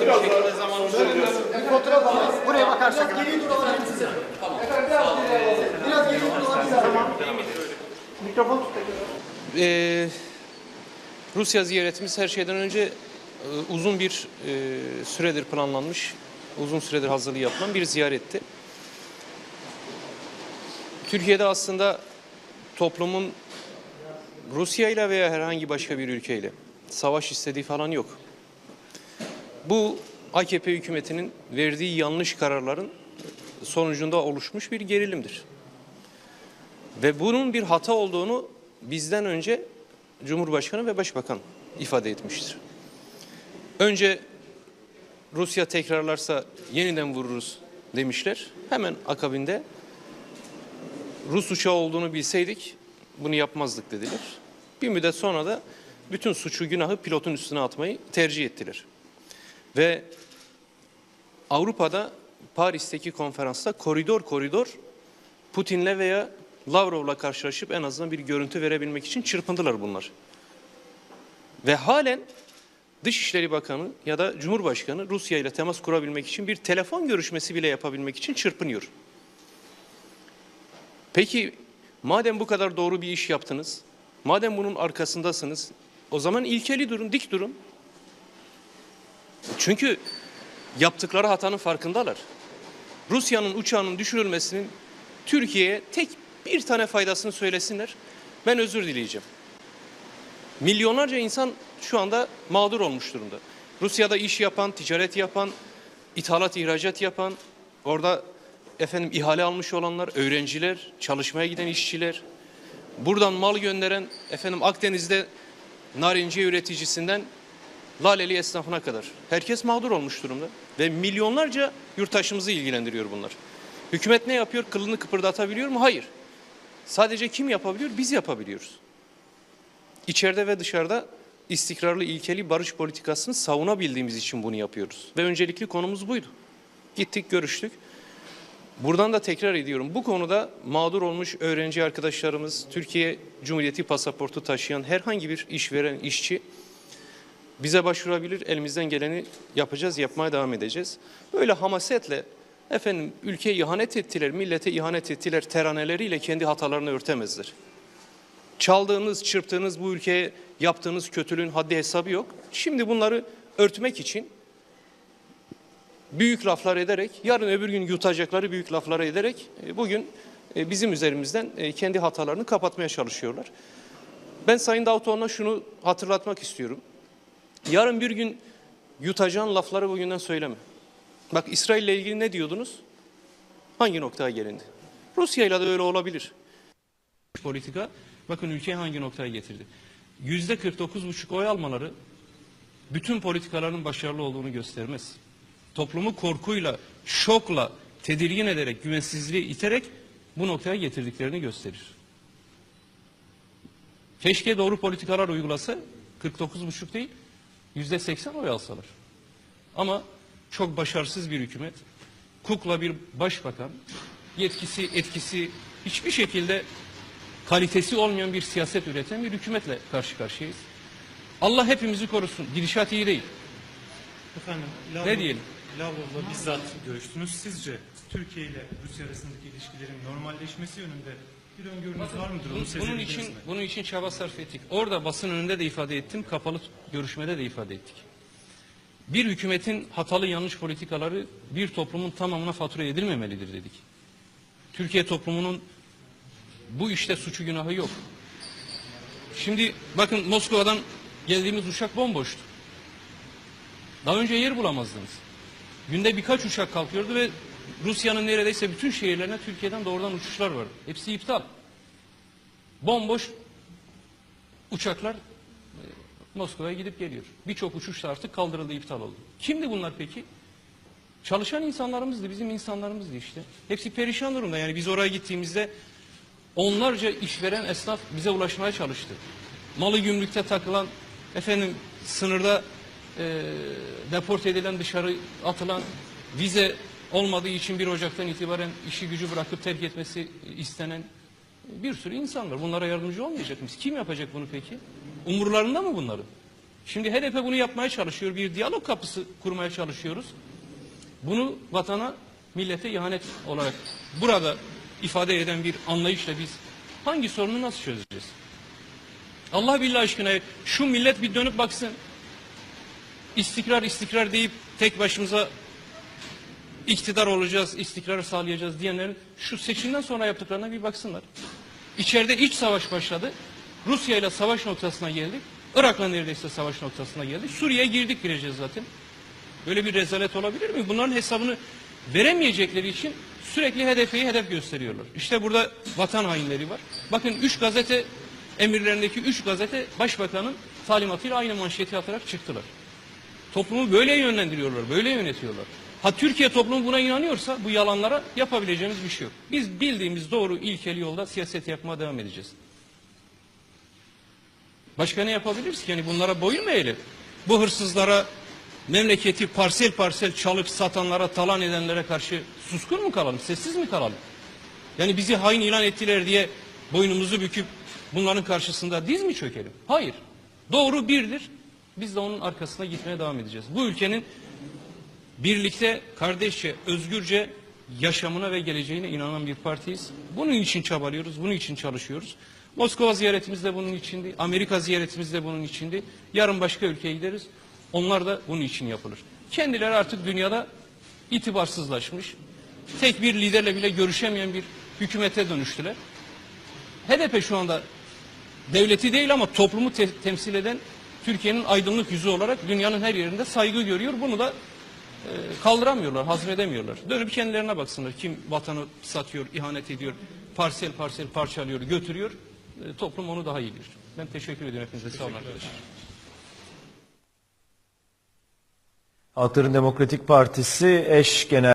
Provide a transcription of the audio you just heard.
bir şekilde zamanımızı veriyoruz. Bir fotoğraf alalım. Buraya bakarsak. Biraz geriye dur alabilir misiniz? Tamam. Efendim biraz geriye alalım. Biraz geriye dur alabilir Tamam. Mikrofon tut. Ee, Rusya ziyaretimiz her şeyden önce e, uzun bir e, süredir planlanmış, uzun süredir hazırlığı yapılan bir ziyaretti. Türkiye'de aslında toplumun Rusya ile veya herhangi başka bir ülkeyle savaş istediği falan yok. Bu AKP hükümetinin verdiği yanlış kararların sonucunda oluşmuş bir gerilimdir. Ve bunun bir hata olduğunu bizden önce Cumhurbaşkanı ve Başbakan ifade etmiştir. Önce Rusya tekrarlarsa yeniden vururuz demişler. Hemen akabinde Rus uçağı olduğunu bilseydik bunu yapmazdık dediler. Bir müddet sonra da bütün suçu günahı pilotun üstüne atmayı tercih ettiler. Ve Avrupa'da Paris'teki konferansta koridor koridor Putin'le veya Lavrov'la karşılaşıp en azından bir görüntü verebilmek için çırpındılar bunlar. Ve halen Dışişleri Bakanı ya da Cumhurbaşkanı Rusya ile temas kurabilmek için bir telefon görüşmesi bile yapabilmek için çırpınıyor. Peki madem bu kadar doğru bir iş yaptınız, madem bunun arkasındasınız, o zaman ilkeli durun, dik durun. Çünkü yaptıkları hatanın farkındalar. Rusya'nın uçağının düşürülmesinin Türkiye'ye tek bir tane faydasını söylesinler. Ben özür dileyeceğim. Milyonlarca insan şu anda mağdur olmuş durumda. Rusya'da iş yapan, ticaret yapan, ithalat, ihracat yapan, orada efendim ihale almış olanlar, öğrenciler, çalışmaya giden işçiler, buradan mal gönderen efendim Akdeniz'de narenciye üreticisinden Laleli esnafına kadar. Herkes mağdur olmuş durumda ve milyonlarca yurttaşımızı ilgilendiriyor bunlar. Hükümet ne yapıyor? Kılını kıpırdatabiliyor mu? Hayır. Sadece kim yapabiliyor? Biz yapabiliyoruz. İçeride ve dışarıda istikrarlı, ilkeli barış politikasını savunabildiğimiz için bunu yapıyoruz. Ve öncelikli konumuz buydu. Gittik, görüştük. Buradan da tekrar ediyorum. Bu konuda mağdur olmuş öğrenci arkadaşlarımız, Türkiye Cumhuriyeti pasaportu taşıyan herhangi bir işveren, işçi bize başvurabilir. Elimizden geleni yapacağız, yapmaya devam edeceğiz. Böyle hamasetle efendim ülkeye ihanet ettiler, millete ihanet ettiler teraneleriyle kendi hatalarını örtemezler. Çaldığınız, çırptığınız bu ülkeye yaptığınız kötülüğün haddi hesabı yok. Şimdi bunları örtmek için büyük laflar ederek, yarın öbür gün yutacakları büyük laflar ederek e, bugün e, bizim üzerimizden e, kendi hatalarını kapatmaya çalışıyorlar. Ben Sayın Davutoğlu'na şunu hatırlatmak istiyorum. Yarın bir gün yutacağın lafları bugünden söyleme. Bak İsrail ile ilgili ne diyordunuz? Hangi noktaya gelindi? Rusya ile de öyle olabilir. Politika bakın ülkeyi hangi noktaya getirdi? Yüzde 49,5 oy almaları bütün politikaların başarılı olduğunu göstermez. Toplumu korkuyla, şokla, tedirgin ederek, güvensizliği iterek bu noktaya getirdiklerini gösterir. Keşke doğru politikalar uygulasa 49,5 değil, yüzde 80 oy alsalar. Ama çok başarısız bir hükümet, kukla bir başbakan, yetkisi, etkisi hiçbir şekilde kalitesi olmayan bir siyaset üreten bir hükümetle karşı karşıyayız. Allah hepimizi korusun. Gidişat iyi değil. Efendim, Ne diyelim? Lavrov'la bizzat görüştünüz. Sizce Türkiye ile Rusya arasındaki ilişkilerin normalleşmesi yönünde bir öngörünüz var mıdır? Onu Bunun için mi? bunun için çaba sarf ettik. Orada basın önünde de ifade ettim, kapalı görüşmede de ifade ettik. Bir hükümetin hatalı yanlış politikaları bir toplumun tamamına fatura edilmemelidir dedik. Türkiye toplumunun bu işte suçu günahı yok. Şimdi bakın Moskova'dan geldiğimiz uçak bomboştu. Daha önce yer bulamazdınız. Günde birkaç uçak kalkıyordu ve Rusya'nın neredeyse bütün şehirlerine Türkiye'den doğrudan uçuşlar vardı. Hepsi iptal. Bomboş uçaklar e, Moskova'ya gidip geliyor. Birçok uçuş da artık kaldırıldı, iptal oldu. Kimdi bunlar peki? Çalışan insanlarımızdı, bizim insanlarımızdı işte. Hepsi perişan durumda. Yani biz oraya gittiğimizde onlarca işveren esnaf bize ulaşmaya çalıştı. Malı gümrükte takılan, efendim sınırda e, deport edilen, dışarı atılan, vize olmadığı için 1 Ocak'tan itibaren işi gücü bırakıp terk etmesi istenen bir sürü insan var. Bunlara yardımcı olmayacak mıyız? Kim yapacak bunu peki? Umurlarında mı bunların? Şimdi HDP bunu yapmaya çalışıyor. Bir diyalog kapısı kurmaya çalışıyoruz. Bunu vatana, millete ihanet olarak burada ifade eden bir anlayışla biz hangi sorunu nasıl çözeceğiz? Allah billah aşkına şu millet bir dönüp baksın. İstikrar istikrar deyip tek başımıza iktidar olacağız, istikrarı sağlayacağız diyenlerin şu seçimden sonra yaptıklarına bir baksınlar. İçeride iç savaş başladı. Rusya ile savaş noktasına geldik. Irak'la neredeyse savaş noktasına geldik. Suriye'ye girdik gireceğiz zaten. Böyle bir rezalet olabilir mi? Bunların hesabını veremeyecekleri için sürekli HDP'yi hedef gösteriyorlar. İşte burada vatan hainleri var. Bakın üç gazete emirlerindeki üç gazete başbakanın talimatıyla aynı manşeti atarak çıktılar. Toplumu böyle yönlendiriyorlar, böyle yönetiyorlar. Ha Türkiye toplumu buna inanıyorsa bu yalanlara yapabileceğimiz bir şey yok. Biz bildiğimiz doğru ilkeli yolda siyaset yapmaya devam edeceğiz. Başka ne yapabiliriz ki? Yani bunlara boyun mu eğelim? Bu hırsızlara, memleketi parsel parsel çalıp satanlara, talan edenlere karşı suskun mu kalalım, sessiz mi kalalım? Yani bizi hain ilan ettiler diye boynumuzu büküp bunların karşısında diz mi çökelim? Hayır. Doğru birdir. Biz de onun arkasına gitmeye devam edeceğiz. Bu ülkenin birlikte, kardeşçe, özgürce yaşamına ve geleceğine inanan bir partiyiz. Bunun için çabalıyoruz, bunun için çalışıyoruz. Moskova ziyaretimiz de bunun içindi, Amerika ziyaretimiz de bunun içindi. Yarın başka ülkeye gideriz, onlar da bunun için yapılır. Kendileri artık dünyada itibarsızlaşmış, tek bir liderle bile görüşemeyen bir hükümete dönüştüler. HDP şu anda devleti değil ama toplumu te- temsil eden Türkiye'nin aydınlık yüzü olarak dünyanın her yerinde saygı görüyor. Bunu da kaldıramıyorlar, hazmedemiyorlar. Dönüp kendilerine baksınlar. Kim vatanı satıyor, ihanet ediyor, parsel parsel parçalıyor, götürüyor. E, toplum onu daha iyi bilir. Ben teşekkür ediyorum hepinize. Sağ olun arkadaşlar. Halkların Demokratik Partisi eş genel